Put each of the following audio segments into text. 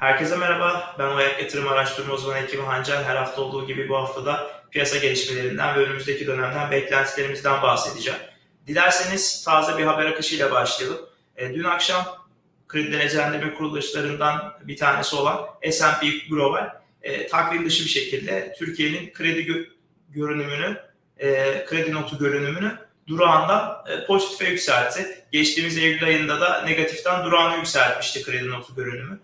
Herkese merhaba. Ben Oyak Yatırım Araştırma Uzmanı Ekim Hancan. Her hafta olduğu gibi bu haftada piyasa gelişmelerinden ve önümüzdeki dönemden beklentilerimizden bahsedeceğim. Dilerseniz taze bir haber akışıyla başlayalım. E, dün akşam kredi derecelendirme kuruluşlarından bir tanesi olan S&P Global e, takvim dışı bir şekilde Türkiye'nin kredi gö- görünümünü, e, kredi notu görünümünü durağından e, pozitife yükseltti. Geçtiğimiz Eylül ayında da negatiften durağını yükseltmişti kredi notu görünümü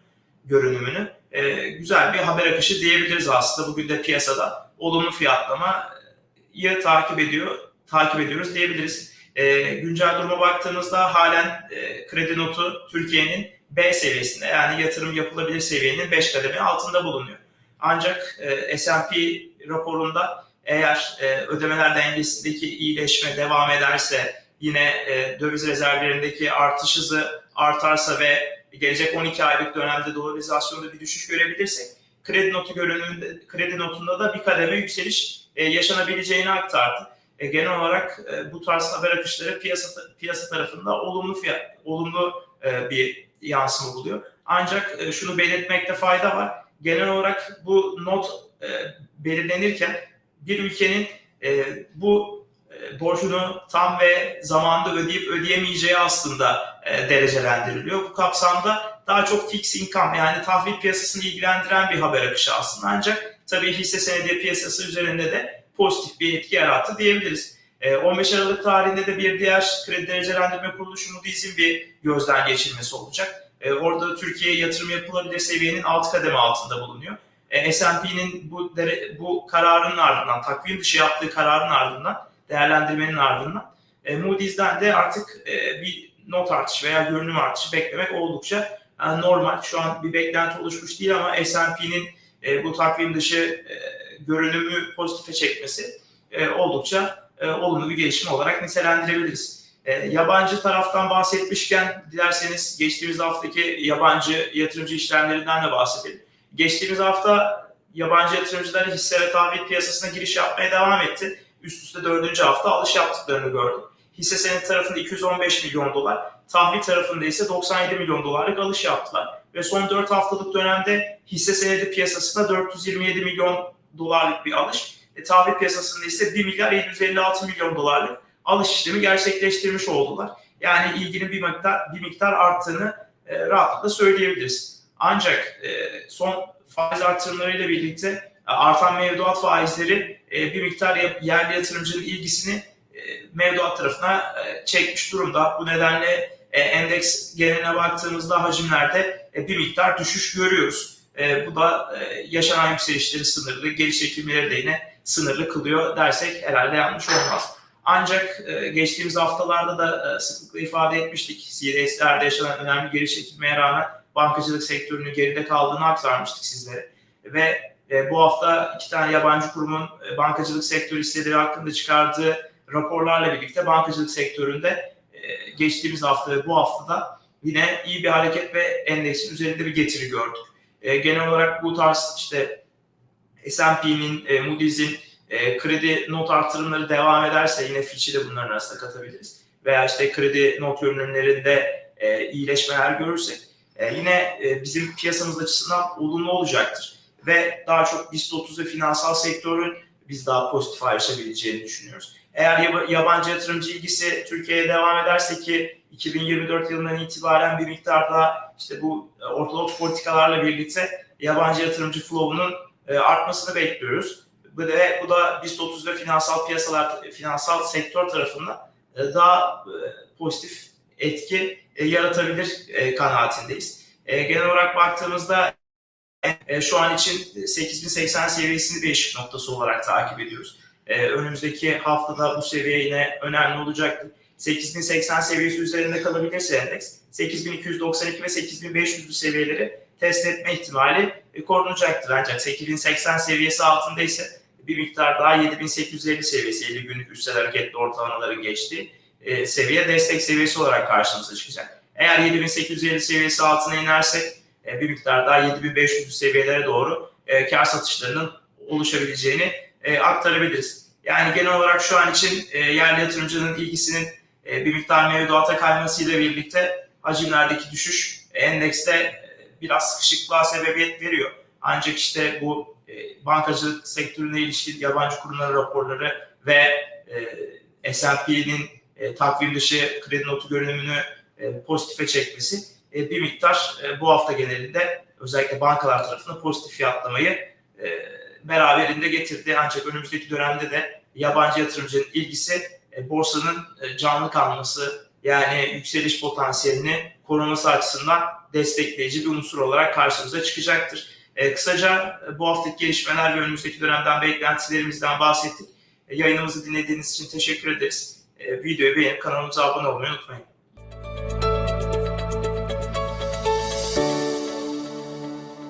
görünümünü. E, güzel bir haber akışı diyebiliriz aslında. Bugün de piyasada olumlu fiyatlamayı takip ediyor, takip ediyoruz diyebiliriz. E, güncel duruma baktığımızda halen e, kredi notu Türkiye'nin B seviyesinde yani yatırım yapılabilir seviyenin 5 kademe altında bulunuyor. Ancak e, S&P raporunda eğer e, ödemeler dengesindeki iyileşme devam ederse yine e, döviz rezervlerindeki artış hızı artarsa ve gelecek 12 aylık dönemde dolarizasyonda bir düşüş görebilirsek kredi notu görünümünde kredi notunda da bir kademe yükseliş e, yaşanabileceğini aktardı. E, genel olarak e, bu tarz haber akışları piyasa piyasa tarafında olumlu fiyat, olumlu e, bir yansıma buluyor. Ancak e, şunu belirtmekte fayda var. Genel olarak bu not e, belirlenirken bir ülkenin e, bu borcunu tam ve zamanında ödeyip ödeyemeyeceği aslında e, derecelendiriliyor. Bu kapsamda daha çok fix income yani tahvil piyasasını ilgilendiren bir haber akışı aslında. Ancak tabii hisse senedi piyasası üzerinde de pozitif bir etki yarattı diyebiliriz. E, 15 Aralık tarihinde de bir diğer kredi derecelendirme kuruluşu Moody's'in bir gözden geçirmesi olacak. E, orada Türkiye'ye yatırım yapılabilir seviyenin alt kademe altında bulunuyor. E, S&P'nin bu, bu kararının ardından, takvim dışı yaptığı kararın ardından, değerlendirmenin ardından e, Moody's'den de artık e, bir not artışı veya görünüm artışı beklemek oldukça e, normal. Şu an bir beklenti oluşmuş değil ama S&P'nin e, bu takvim dışı e, görünümü pozitife çekmesi e, oldukça e, olumlu bir gelişme olarak nitelendirebiliriz. E, yabancı taraftan bahsetmişken dilerseniz geçtiğimiz haftaki yabancı yatırımcı işlemlerinden de bahsedelim. Geçtiğimiz hafta yabancı yatırımcılar hisse ve tahvil piyasasına giriş yapmaya devam etti. Üst üste dördüncü hafta alış yaptıklarını gördük. Hisse senedi tarafında 215 milyon dolar, tahvil tarafında ise 97 milyon dolarlık alış yaptılar. Ve son 4 haftalık dönemde hisse senedi piyasasında 427 milyon dolarlık bir alış, e, tahvil piyasasında ise 1 milyar 756 milyon dolarlık alış işlemi gerçekleştirmiş oldular. Yani ilginin bir miktar, bir miktar arttığını e, rahatlıkla söyleyebiliriz. Ancak e, son faiz artırımlarıyla birlikte e, artan mevduat faizleri e, bir miktar yerli yatırımcının ilgisini e, mevduat tarafına e, çekmiş durumda. Bu nedenle e, endeks geneline baktığımızda hacimlerde bir miktar düşüş görüyoruz. Bu da yaşanan yükselişleri sınırlı, geri çekilmeleri de yine sınırlı kılıyor dersek herhalde yanlış olmaz. Ancak geçtiğimiz haftalarda da sıklıkla ifade etmiştik. CDS'lerde yaşanan önemli geri çekilmeye rağmen bankacılık sektörünün geride kaldığını aktarmıştık sizlere. Ve e, bu hafta iki tane yabancı kurumun e, bankacılık sektörü hisseleri hakkında çıkardığı raporlarla birlikte bankacılık sektöründe e, geçtiğimiz hafta ve bu haftada yine iyi bir hareket ve endeksin üzerinde bir getiri gördük. E, genel olarak bu tarz işte S&P'nin, e, Moody's'in e, kredi not artırımları devam ederse yine Fitch'i de bunların arasında katabiliriz. Veya işte kredi not görünümlerinde e, iyileşmeler görürsek e, yine e, bizim piyasamız açısından olumlu olacaktır. Ve daha çok BIST 30 ve finansal sektörün biz daha pozitif ayrışabileceğini düşünüyoruz. Eğer yaba- yabancı yatırımcı ilgisi Türkiye'ye devam ederse ki 2024 yılından itibaren bir miktar daha işte bu e, ortodoks politikalarla birlikte yabancı yatırımcı flow'unun e, artmasını bekliyoruz. Bu da, bu da BIST 30 ve finansal piyasalar, finansal sektör tarafından e, daha pozitif etki yaratabilir kanaatindeyiz. Genel olarak baktığımızda e, şu an için 8080 seviyesini bir eşik noktası olarak takip ediyoruz. E, önümüzdeki haftada bu seviye yine önemli olacaktır. 8080 seviyesi üzerinde kalabilirse endeks 8292 ve 8500'lü seviyeleri test etme ihtimali e, korunacaktır. Ancak 8080 seviyesi altında ise bir miktar daha 7850 seviyesi 50 günlük üstel hareketli ortalamaların geçtiği e, seviye destek seviyesi olarak karşımıza çıkacak. Eğer 7850 seviyesi altına inersek e, bir miktar daha 7500 seviyelere doğru e, kar satışlarının oluşabileceğini e, aktarabiliriz. Yani genel olarak şu an için e, yerli yatırımcının ilgisinin bir miktar mevduata kaymasıyla birlikte hacimlerdeki düşüş endekste biraz sıkışıklığa sebebiyet veriyor. Ancak işte bu e, bankacılık sektörüne ilişkin yabancı kurumların raporları ve S&P'nin e, takvim dışı kredi notu görünümünü pozitife çekmesi e, bir miktar e, bu hafta genelinde özellikle bankalar tarafında pozitif fiyatlamayı e, beraberinde getirdi. Ancak önümüzdeki dönemde de yabancı yatırımcının ilgisi borsanın canlı kalması yani yükseliş potansiyelini koruması açısından destekleyici bir unsur olarak karşımıza çıkacaktır. Kısaca bu haftaki gelişmeler ve önümüzdeki dönemden beklentilerimizden bahsettik. Yayınımızı dinlediğiniz için teşekkür ederiz. Videoyu beğenip kanalımıza abone olmayı unutmayın.